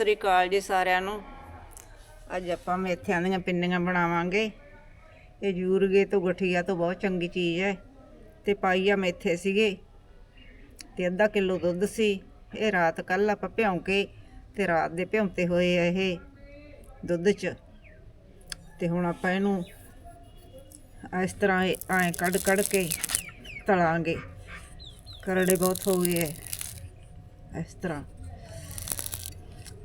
ਸ੍ਰੀ ਅਕਾਲ ਜੀ ਸਾਰਿਆਂ ਨੂੰ। ਅੱਜ ਆਪਾਂ ਮੇਥਿਆਂ ਦੀਆਂ ਪਿੰਨੀਆਂ ਬਣਾਵਾਂਗੇ। ਇਹ ਜੂਰਗੇ ਤੋਂ, ਗਠੀਆ ਤੋਂ ਬਹੁਤ ਚੰਗੀ ਚੀਜ਼ ਹੈ। ਤੇ ਪਾਈਆ ਮੇਥੇ ਸੀਗੇ। ਤੇ ਅੱਧਾ ਕਿਲੋ ਦੁੱਧ ਸੀ। ਇਹ ਰਾਤ ਕੱਲ ਆਪਾਂ ਭਿਉਂ ਕੇ ਤੇ ਰਾਤ ਦੇ ਭਿਉਂਤੇ ਹੋਏ ਆ ਇਹ ਦੁੱਧ 'ਚ। ਤੇ ਹੁਣ ਆਪਾਂ ਇਹਨੂੰ ਇਸ ਤਰ੍ਹਾਂ ਐ ਕੱਢ ਕੱਢ ਕੇ ਤਲਾਂਗੇ। ਕਰੜੇ ਬਹੁਤ ਹੋ ਗਏ ਐ ਇਸ ਤਰ੍ਹਾਂ।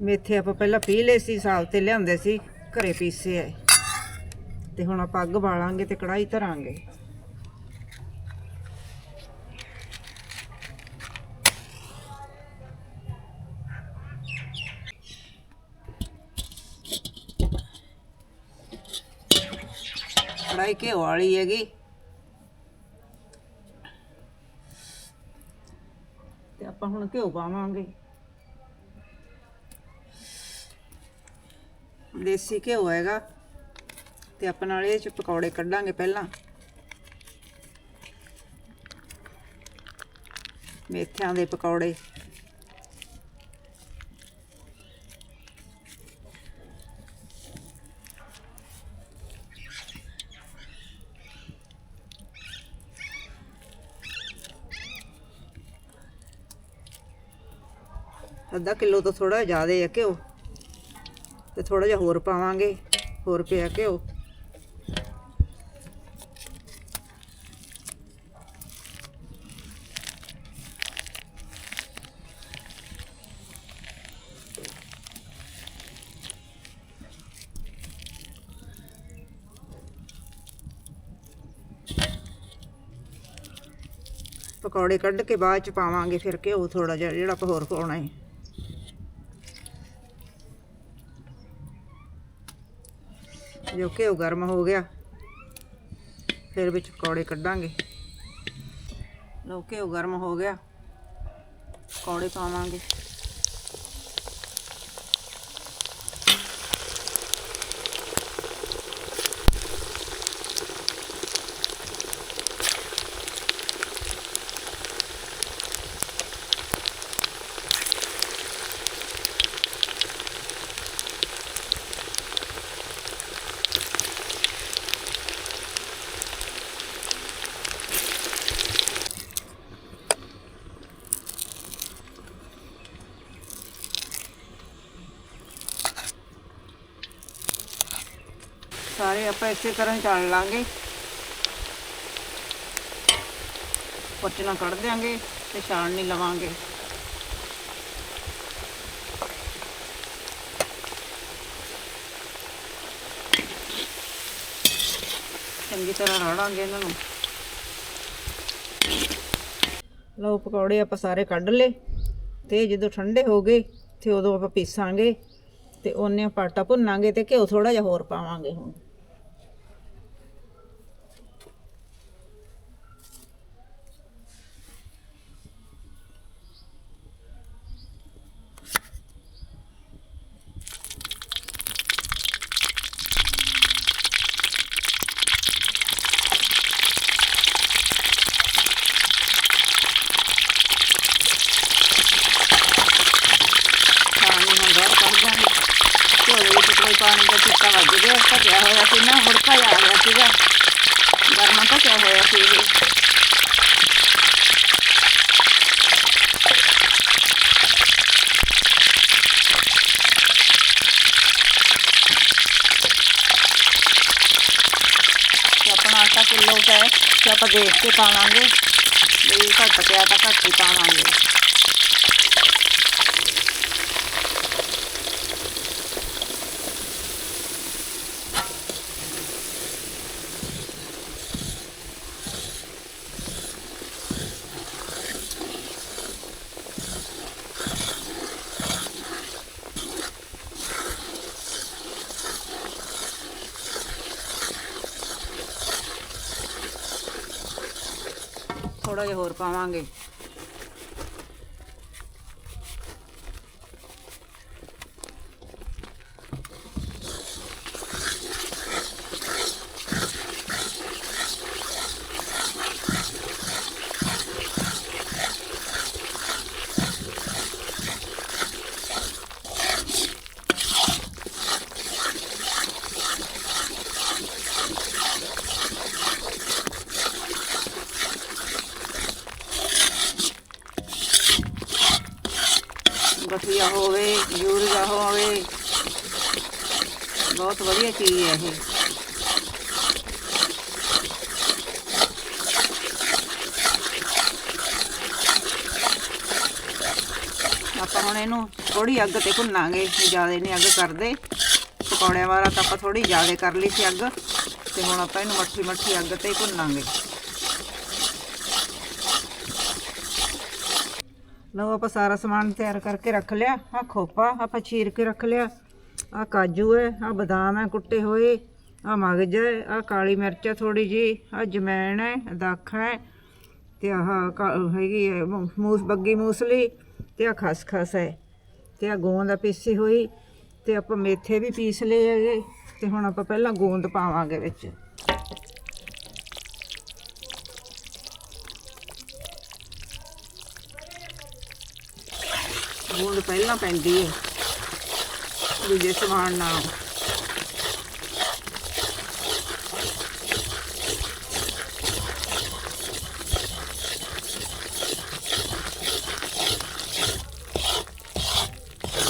ਮੇਥੇ ਆਪਾਂ ਪਹਿਲਾਂ ਪੀ ਲਏ ਸੀ ਸਾਲ ਤੇ ਲਿਆਂਦੇ ਸੀ, ਘਰੇ ਪੀਸੇ ਐ ਤੇ ਹੁਣ ਆਪਾਂ ਅੱਗ ਬਾਲਾਂਗੇ ਤੇ ਕੜਾਈ ਧਰਾਂਗੇ। ਕੜਾਈ ਘਿਓ ਵਾਲੀ ਹੈਗੀ। ਤੇ ਆਪਾਂ ਹੁਣ ਘਿਓ ਪਾਵਾਂਗੇ। ਦੇਸੀ ਘਿਓ ਹੈਗਾ। ਤੇ ਆਪਾਂ ਨਾਲ ਇਹ ਚ ਪਕੌੜੇ ਕੱਢਾਂਗੇ ਪਹਿਲਾਂ। ਮੇਥਿਆਂ ਦੇ ਪਕੌੜੇ। ਅੱਧਾ ਕਿਲੋ ਤੋਂ ਥੋੜਾ ਜ਼ਿਆਦਾ ਹੈ ਘਿਓ। ਤੇ ਥੋੜਾ ਜਿਹਾ ਹੋਰ ਪਾਵਾਂਗੇ, ਹੋਰ ਪਿਆ ਘਿਓ। ਪਕੌੜੇ ਕੱਢ ਕੇ ਬਾਅਦ ਚ ਪਾਵਾਂਗੇ ਫਿਰ ਘਿਓ ਥੋੜਾ ਜਿਹਾ, ਜਿਹੜਾ ਆਪਾਂ ਹੋਰ ਪਾਉਣਾ ਹੈ ਜੋ ਘਿਓ ਗਰਮ ਹੋ ਗਿਆ। ਫਿਰ ਵਿੱਚ ਪਕੌੜੇ ਕੱਢਾਂਗੇ। ਲਓ ਘਿਓ ਗਰਮ ਹੋ ਗਿਆ। ਪਕੌੜੇ ਪਾਵਾਂਗੇ। ਸਾਰੇ ਆਪਾਂ ਇਸੇ ਤਰ੍ਹਾਂ ਹੀ ਤਲ ਲਾਂਗੇ। ਪੋਚਣਾ ਕੱਢ ਦਿਆਂਗੇ ਤੇ ਛਾਣ ਨਹੀਂ ਲਵਾਂਗੇ। ਚੰਗੀ ਤਰ੍ਹਾਂ ਰੜਾਂਗੇ ਇਹਨਾਂ ਨੂੰ। ਲਓ, ਪਕੌੜੇ ਆਪਾਂ ਸਾਰੇ ਕੱਢ ਲਏ ਤੇ ਜਦੋਂ ਠੰਡੇ ਹੋ ਗਏ ਤੇ ਉਦੋਂ ਆਪਾਂ ਪੀਸਾਂਗੇ ਤੇ ਉਹਨੇ ਆਪਾਂ ਭੁੰਨਾਂਗੇ ਤੇ ਘਿਓ ਥੋੜਾ ਜਿਹਾ ਹੋਰ ਪਾਵਾਂਗੇ ਹੁਣ ਪਾਣੀ ਨਾਲ ਗੜ ਕੱਢ ਦਾਂਗੇ ਝੋਲੇ ਵਿੱਚ ਕੋਈ ਪਾਣੀ ਦਾ ਟਿੱਕਾ ਵੱਜ ਗਿਆ ਢੱਕਿਆ ਹੋਇਆ ਸੀ ਨਾ ਹੁੜਕਾ ਆ ਗਿਆ ਸੀਗਾ ਗਰਮਾ ਢੱਕਿਆ ਹੋਇਆ ਸੀ ਇਹ ਆਪਣਾ ਆਟਾ ਕਿਲੋ ਦਾ ਹੈ ਤੇ ਆਪਾਂ ਦੇਖ ਕੇ ਪਾਵਾਂਗੇ ਵੀ ਘੱਟ ਪਿਆ ਤਾਂ ਘੱਟ ਹੀ ਪਾਵਾਂਗੇ ਥੋੜਾ ਜਿਹਾ ਹੋਰ ਪਾਵਾਂਗੇ। ਹੋਵੇ ਹੋਵੇ ਬਹੁਤ ਵਧੀਆ ਚੀਜ਼ ਹੈ ਇਹ। ਆਪਾਂ ਹੁਣ ਇਹਨੂੰ ਥੋੜੀ ਅੱਗ ਤੇ ਭੁੰਨਾਂਗੇ ਜ਼ਿਆਦਾ ਨਹੀਂ ਅੱਗ ਕਰਦੇ। ਪਕੌੜਿਆਂ ਵਾਲਾ ਤਾਂ ਆਪਾਂ ਥੋੜੀ ਜ਼ਿਆਦਾ ਕਰ ਲਈ ਸੀ ਅੱਗ। ਤੇ ਹੁਣ ਆਪਾਂ ਇਹਨੂੰ ਮੱਠੀ ਮੱਠੀ ਅੱਗ ਤੇ ਹੀ ਭੁੰਨਾਂਗੇ। ਲਓ ਆਪਾਂ ਸਾਰਾ ਸਮਾਨ ਤਿਆਰ ਕਰਕੇ ਰੱਖ ਲਿਆ। ਆ ਖੋਪਾ, ਆਪਾਂ ਚੀਰ ਕੇ ਰੱਖ ਲਿਆ। ਆ ਕਾਜੂ ਹੈ ਆ ਬਦਾਮ ਹੈ, ਕੁੱਟੇ ਹੋਏ। ਆ ਮਗਜ ਹੈ ਆ ਕਾਲੀ ਮਿਰਚ ਹੈ ਥੋੜੀ ਜੀ ਆ ਜਮੈਣ ਹੈ, ਦਾਖ ਹੈ ਤੇ ਆਹ ਕਾ- ਹੈਗੀ ਹੈ ਮੂਸ, ਬੱਗੀ ਮੂਸਲੀ ਤੇ ਆ ਖਸਖਸ ਹੈ ਤੇ ਆ ਗੋਂਦ ਆ ਪੀਸੀ ਹੋਈ ਤੇ ਆਪਾਂ ਮੇਥੇ ਵੀ ਪੀਸ ਲਏ ਹੈਗੇ ਤੇ ਹੁਣ ਆਪਾਂ ਪਹਿਲਾਂ ਗੋਂਦ ਪਾਵਾਂਗੇ ਵਿੱਚ। ਗੋਂਦ ਪਹਿਲਾਂ ਪੈਂਦੀ ਹੈ ਦੂਜੇ ਸਮਾਨ ਨਾਲ।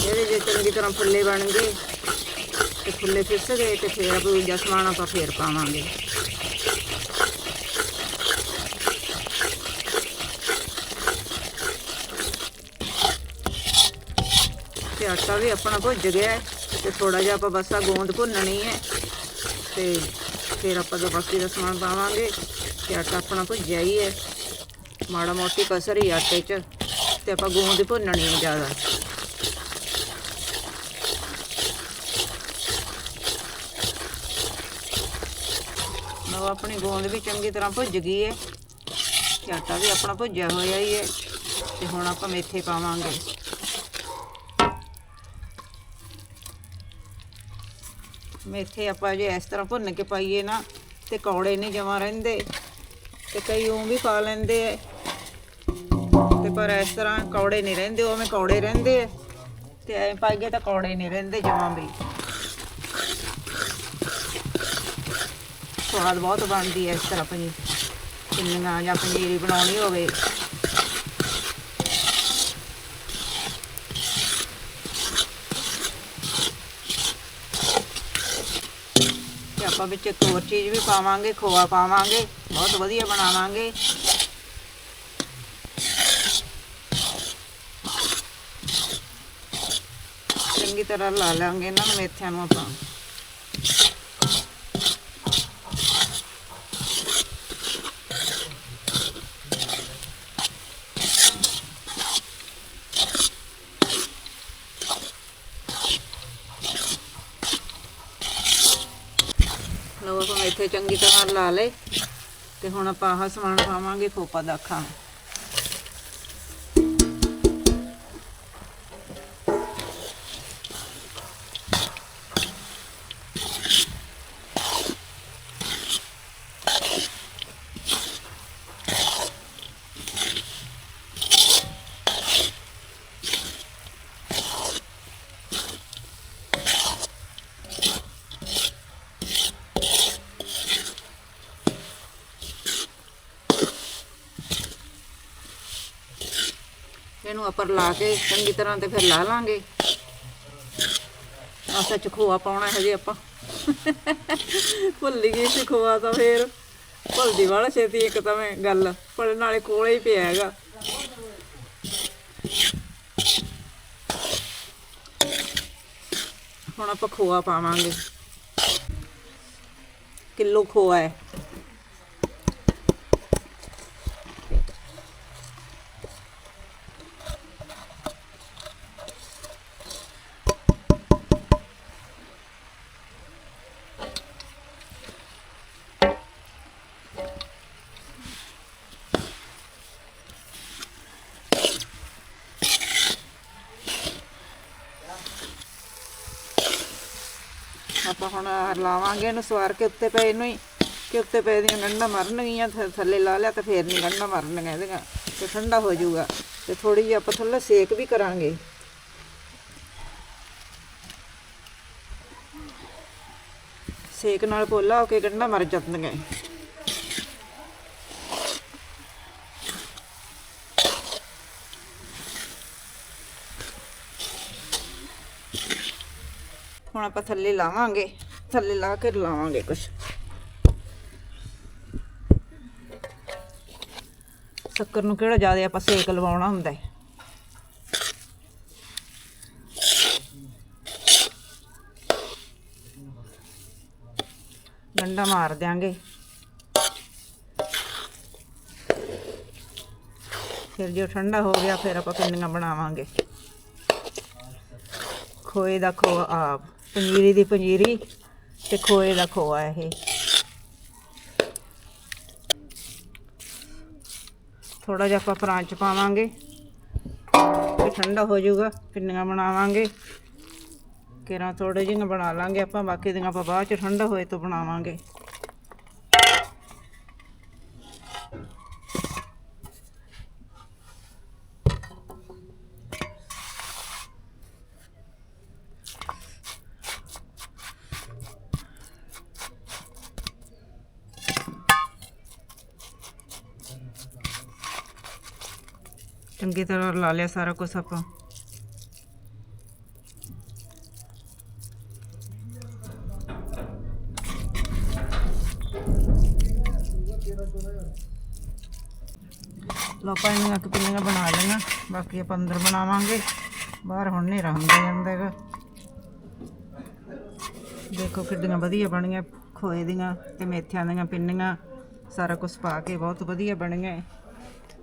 ਇਹਦੇ ਜੇ ਚੰਗੀ ਤਰ੍ਹਾਂ ਫੁੱਲੇ ਬਣ ਗਏ ਤੇ ਫੁੱਲੇ ਫਿਸ ਗਏ ਤੇ ਫਿਰ ਆਪਾਂ ਦੂਜਾ ਸਮਾਨ ਆਪਾਂ ਫੇਰ ਪਾਵਾਂਗੇ। ਤੇ ਆਟਾ ਵੀ ਆਪਣਾ ਭੁੱਜ ਗਿਆ ਹੈ ਤੇ ਥੋੜਾ ਜਿਹਾ ਆਪਾਂ ਬਸ ਆ ਗੋਂਦ ਭੁੰਨਣੀ ਹੈ ਤੇ ਫਿਰ ਆਪਾਂ ਜੋ ਬਾਕੀ ਦਾ ਸਮਾਨ ਪਾਵਾਂਗੇ ਤੇ ਆਟਾ ਆਪਣਾ ਭੁੱਜਿਆ ਹੀ ਹੈ। ਮਾੜਾ ਮੋਟੀ ਕਸਰ ਹੀ ਆਟੇ 'ਚ ਤੇ ਆਪਾਂ ਗੋਂਦ ਭੁੰਨਣੀ ਹੈ ਜ਼ਿਆਦਾ। ਲਓ ਆਪਣੀ ਗੋਂਦ ਵੀ ਚੰਗੀ ਤਰ੍ਹਾਂ ਭੁੱਜ ਗਈ ਹੈ ਤੇ ਆਟਾ ਵੀ ਆਪਣਾ ਭੁੱਜਿਆ ਹੋਇਆ ਹੀ ਹੈ ਤੇ ਹੁਣ ਆਪਾਂ ਮੇਥੇ ਪਾਵਾਂਗੇ। ਮੇਥੇ ਆਪਾਂ ਜੇ ਇਸ ਤਰ੍ਹਾਂ ਭੁੰਨ ਕੇ ਪਾਈਏ ਨਾ, ਤੇ ਕੌੜੇ ਨਹੀਂ ਜਮਾ ਰਹਿੰਦੇ। ਤੇ ਕਈ ਉਹ ਵੀ ਪਾ ਲੈਂਦੇ ਐ। ਤੇ ਪਰ ਇਸ ਤਰ੍ਹਾਂ ਕੌੜੇ ਨਹੀਂ ਰਹਿੰਦੇ, ਉਵੇਂ ਕੌੜੇ ਰਹਿੰਦੇ ਐ। ਤੇ ਐ ਪਾਈਏ ਤਾਂ ਕੌੜੇ ਨਹੀਂ ਰਹਿੰਦੇ ਜਮਾ ਵੀ। ਸਵਾਦ ਬਹੁਤ ਬਣਦੀ ਐ ਇਸ ਤਰ੍ਹਾਂ ਪਨੀਰ। ਪਿੰਨੀਆਂ ਜਾਂ ਪਨੀਰੀ ਬਣਾਉਣੀ ਹੋਵੇ ਤੇ ਆਪਾਂ ਵਿੱਚ ਇੱਕ ਹੋਰ ਚੀਜ਼ ਵੀ ਪਾਵਾਂਗੇ, ਖੋਆ ਪਾਵਾਂਗੇ, ਬਹੁਤ ਵਧੀਆ ਬਣਾਵਾਂਗੇ। ਚੰਗੀ ਤਰ੍ਹਾਂ ਲਾ ਲਾਂਗੇ ਇਹਨਾਂ ਨੂੰ ਮੇਥਿਆਂ ਨੂੰ ਆਪਾਂ। ਲਓ ਆਪਾਂ ਇੱਥੇ ਚੰਗੀ ਤਰ੍ਹਾਂ ਲਾ ਲਏ ਤੇ ਹੁਣ ਆਪਾਂ ਆਹ ਸਮਾਨ ਪਾਵਾਂਗੇ ਖੋਪਾ ਦਾਖਾਂ ਇਹਨੂੰ ਆਪਾਂ ਲਾ ਕੇ ਚੰਗੀ ਤਰ੍ਹਾਂ ਤੇ ਫਿਰ ਲਾ ਲਾਂਗੇ। ਆ ਸੱਚ ਖੋਆ ਪਾਉਣਾ ਹਜੇ ਆਪਾਂ। ਭੁੱਲ ਹੀ ਗਈ ਸੀ ਖੋਆ ਤਾਂ ਫੇਰ। ਭੁੱਲਦੀ ਵਾਲਾ ਛੇਤੀ ਇੱਕ ਤਾਂ ਮੈਂ ਗੱਲ, ਪਰ ਨਾਲੇ ਕੋਲੇ ਹੀ ਪਿਆ ਹੈਗਾ। ਹੁਣ ਆਪਾਂ ਖੋਆ ਪਾਵਾਂਗੇ। ਕਿਲੋ ਖੋਆ ਹੈ। ਆਪਾਂ ਹੁਣ ਲਾਵਾਂਗੇ ਇਹਨੂੰ ਸਵਾਰ ਕੇ ਉੱਤੇ ਪਏ ਇਹਨੂੰ ਹੀ, ਕਿ ਉੱਤੇ ਪਏ ਦੀਆਂ ਗੰਢਾਂ ਮਰਨਗੀਆਂ, ਥ- ਥੱਲੇ ਲਾ ਲਿਆ ਤਾਂ ਫੇਰ ਨਹੀਂ ਗੰਢਾਂ ਮਰਨਗੀਆਂ ਇਹਦੀਆਂ, ਤੇ ਠੰਡਾ ਹੋ ਜਾਊਗਾ। ਤੇ ਥੋੜੀ ਜਿਹੀ ਆਪਾਂ ਥੱਲੇ ਸੇਕ ਵੀ ਕਰਾਂਗੇ। ਸੇਕ ਨਾਲ ਪੋਲਾ ਹੋ ਕੇ ਗੰਢਾਂ ਮਰ ਜਾਂਦੀਆਂ। ਹੁਣ ਆਪਾਂ ਥੱਲੇ ਲਾਵਾਂਗੇ, ਥੱਲੇ ਲਾ ਕੇ ਲਾਵਾਂਗੇ ਕੁਛ। ਸ਼ੱਕਰ ਨੂੰ ਕਿਹੜਾ ਜ਼ਿਆਦਾ ਆਪਾਂ ਸੇਕ ਲਵਾਉਣਾ ਹੁੰਦਾ ਹੈ? ਡੰਡਾ ਮਾਰ ਦਿਆਂਗੇ। ਫਿਰ ਜੋ ਠੰਡਾ ਹੋ ਗਿਆ, ਫਿਰ ਆਪਾਂ ਪਿੰਨੀਆਂ ਬਣਾਵਾਂਗੇ। ਖੋਏ ਦਾ ਖੋਆ ਆਪ। ਪੰਜੀਰੀ ਦੀ ਪੰਜੀਰੀ ਤੇ ਖੋਏ ਦਾ ਖੋਆ ਇਹ। ਥੋੜਾ ਜਿਹਾ ਆਪਾਂ ਫਰਾਂਚ ਪਾਵਾਂਗੇ। ਤੇ ਠੰਡਾ ਹੋ ਜਾਊਗਾ, ਪਿੰਨੀਆਂ ਬਣਾਵਾਂਗੇ। ਕਿਰਾਂ ਥੋੜੇ ਜਿਹੀਆਂ ਬਣਾ ਲਾਂਗੇ ਆਪਾਂ, ਬਾਕੀ ਦੀਆਂ ਆਪਾਂ ਬਾਅਦ ਚ ਠੰਡਾ ਹੋਏ ਤੋਂ ਬਣਾਵਾਂਗੇ। ਚੰਗੀ ਤਰ੍ਹਾਂ ਲਾ ਲਿਆ ਸਾਰਾ ਕੁਝ ਆਪਾਂ। ਲੋਕਾਂ ਨੇ ਇੱਕ ਪਿੰਨੀਆਂ ਬਣਾ ਲਈਆਂ ਬਾਕੀ ਆਪਾਂ ਅੰਦਰ ਬਣਾਵਾਂਗੇ। ਬਾਹਰ ਹੁਣ ਨਹੀਂ ਰਹਿੰਦਾ ਜਾਂਦਾ ਹੈਗਾ। ਦੇਖੋ ਕਿੱਡੀਆਂ ਵਧੀਆ ਬਣੀਆਂ ਖੋਏ ਦੀਆਂ ਤੇ ਮੇਥਿਆਂ ਦੀਆਂ ਪਿੰਨੀਆਂ। ਸਾਰਾ ਕੁਝ ਪਾ ਕੇ ਬਹੁਤ ਵਧੀਆ ਬਣੀਆਂ।